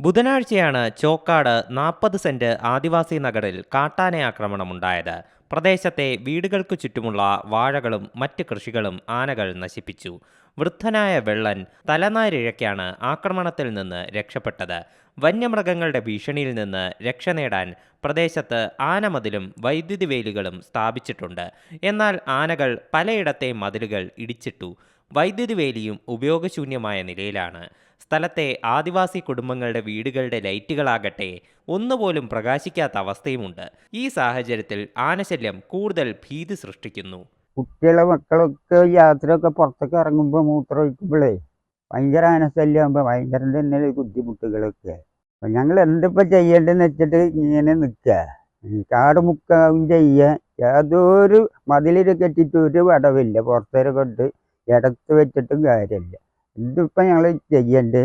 ബുധനാഴ്ചയാണ് ചോക്കാട് നാൽപ്പത് സെന്റ് ആദിവാസി നഗറിൽ കാട്ടാനയാക്രമണമുണ്ടായത് പ്രദേശത്തെ വീടുകൾക്ക് ചുറ്റുമുള്ള വാഴകളും മറ്റ് കൃഷികളും ആനകൾ നശിപ്പിച്ചു. വൃദ്ധനായ വെള്ളൻ തലനാരിഴയ്ക്കാണ് ആക്രമണത്തിൽ നിന്ന് രക്ഷപ്പെട്ടത്. വന്യമൃഗങ്ങളുടെ ഭീഷണിയിൽ നിന്ന് രക്ഷ നേടാൻ പ്രദേശത്ത് ആനമതിലും വൈദ്യുതി വേലികളും സ്ഥാപിച്ചിട്ടുണ്ട്. എന്നാൽ ആനകൾ പലയിടത്തെ മതിലുകൾ ഇടിച്ചിട്ടു. വൈദ്യുതി വേലിയും ഉപയോഗശൂന്യമായ നിലയിലാണ്. സ്ഥലത്തെ ആദിവാസി കുടുംബങ്ങളുടെ വീടുകളുടെ ലൈറ്റുകളാകട്ടെ ഒന്നുപോലും പ്രകാശിക്കാത്ത അവസ്ഥയുമുണ്ട്. ഈ സാഹചര്യത്തിൽ ആനശല്യം കൂടുതൽ ഭീതി സൃഷ്ടിക്കുന്നു. കുട്ടികളെ മക്കളൊക്കെ യാത്രയൊക്കെ പുറത്തൊക്കെ ഇറങ്ങുമ്പോൾ മൂത്രം ഒഴിക്കുമ്പോഴേ ഭയങ്കര ആനശല്യമാകുമ്പോൾ ഭയങ്കര തന്നെ ബുദ്ധിമുട്ടുകളൊക്കെ. അപ്പം ഞങ്ങൾ എന്തിപ്പോൾ ചെയ്യേണ്ടെന്ന് വെച്ചിട്ട് ഇങ്ങനെ നിൽക്കുക കാട് മുക്കാവും ചെയ്യുക യാതൊരു മതിലിൽ കെട്ടിയിട്ട് ഒരു വടവില്ല. പുറത്തേരെ കൊണ്ട് ഇടത്ത് വെച്ചിട്ടും കാര്യമില്ല. ഇതിപ്പോൾ ഞങ്ങൾ ചെയ്യേണ്ടത്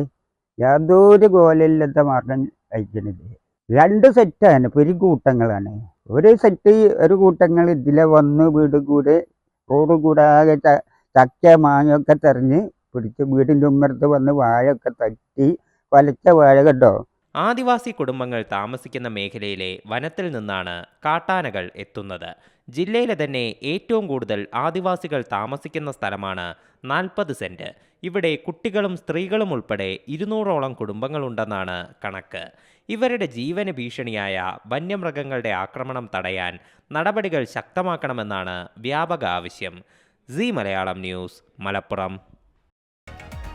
യാതൊരു ഗോലില്ലാത്ത മാർഗം അയക്കണത് രണ്ട് സെറ്റാണ് ഒരു കൂട്ടങ്ങളാണ്. ഒരു സെറ്റ് ഒരു കൂട്ടങ്ങൾ ഇതിലെ വന്ന് വീട് കൂടെ റോഡ് കൂടാകെ ചക്ക മാങ്ങയൊക്കെ തെറിഞ്ഞ് പിടിച്ച് വീടിന്റെ ഉമ്മരത്ത് വന്ന് വാഴയൊക്കെ തട്ടി വലച്ച വാഴ കേട്ടോ ആദിവാസി കുടുംബങ്ങൾ താമസിക്കുന്ന മേഖലയിലെ വനത്തിൽ നിന്നാണ് കാട്ടാനകൾ എത്തുന്നത്. ജില്ലയിലെ തന്നെ ഏറ്റവും കൂടുതൽ ആദിവാസികൾ താമസിക്കുന്ന സ്ഥലമാണ് നാൽപ്പത് സെന്റ് ഇവിടെ കുട്ടികളും സ്ത്രീകളും ഉൾപ്പെടെ ഇരുന്നൂറോളം കുടുംബങ്ങളുണ്ടെന്നാണ് കണക്ക്. ഇവരുടെ ജീവന ഭീഷണിയായ വന്യമൃഗങ്ങളുടെ ആക്രമണം തടയാൻ നടപടികൾ ശക്തമാക്കണമെന്നാണ് വ്യാപക ആവശ്യം. C Malayalam news Malappuram.